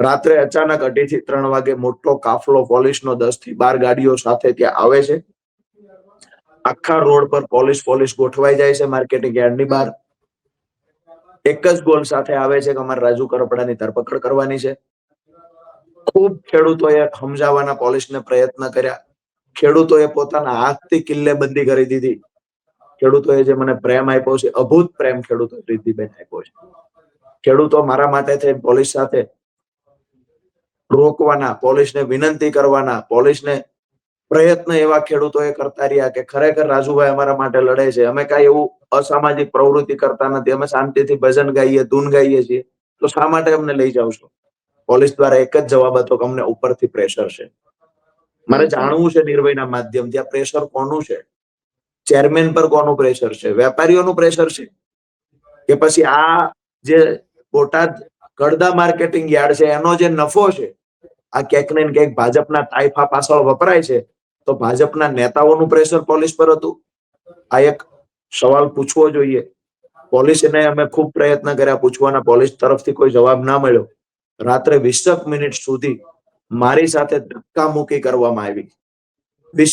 રાત્રે અચાનક અઢી થી ત્રણ વાગે મોટો કાફલો પોલીસનો દસથી બાર ગાડીઓ સાથે ત્યાં આવે છે. આખા રોડ પર પોલીસ પોલીસ ગોઠવાઈ જાય છે માર્કેટિંગ યાર્ડની બહાર. એક જ ગોલ સાથે આવે છે કે અમારે રાજુ કરપડાની ધરપકડ કરવાની છે. ખૂબ ખેડૂતોએ સમજાવવાના પોલીસને પ્રયત્ન કર્યા. ખેડૂતોએ પોતાના હાથથી કિલ્લેબંધી કરી દીધી. ખેડૂતોએ જે મને પ્રેમ આપ્યો છે, અભૂત પ્રેમ ખેડૂતો રિદ્ધિબેન આપ્યો છે. ખેડૂતો મારા માટે થઈને પોલીસ સાથે રોકવાના, પોલીસને વિનંતી કરવાના, પોલીસને પ્રયત્ન એવા ખેડૂતોએ કરતા રહ્યા કે ખરેખર રાજુભાઈ અમારા માટે લડે છે. અમે કાંઈ એવું અસામાજિક પ્રવૃત્તિ કરતા નથી. અમે શાંતિથી ભજન ગાઈએ, ધૂન ગાઈએ છીએ. તો શા માટે અમને લઈ જાવ છો? પોલીસ દ્વારા એક જ જવાબ હતો કે અમને ઉપરથી પ્રેશર છે. મારે જાણવું છે નિર્ભયના માધ્યમથી આ પ્રેશર કોનું છે? ચેરમેન પર કોનું પ્રેશર છે? વેપારીઓનું પ્રેશર છે? કે પછી આ જે બોટાદ કડદા માર્કેટિંગ યાર્ડ છે, એનો જે નફો છે, આ ક્યાંક ને ક્યાંક ભાજપના ટાઈફા પાછળ વપરાય છે, તો ભાજપના નેતાઓનું પ્રેશર પોલીસ પર હતું. આ એક સવાલ પૂછવો જોઈએ. પોલીસને અમે ખૂબ પ્રયત્ન કર્યા પૂછવાના પોલીસ તરફથી કોઈ જવાબ ના મળ્યો. રાત્રે વીસક મિનિટ સુધી મારી સાથે ધક્કા મૂકી કરવામાં આવી.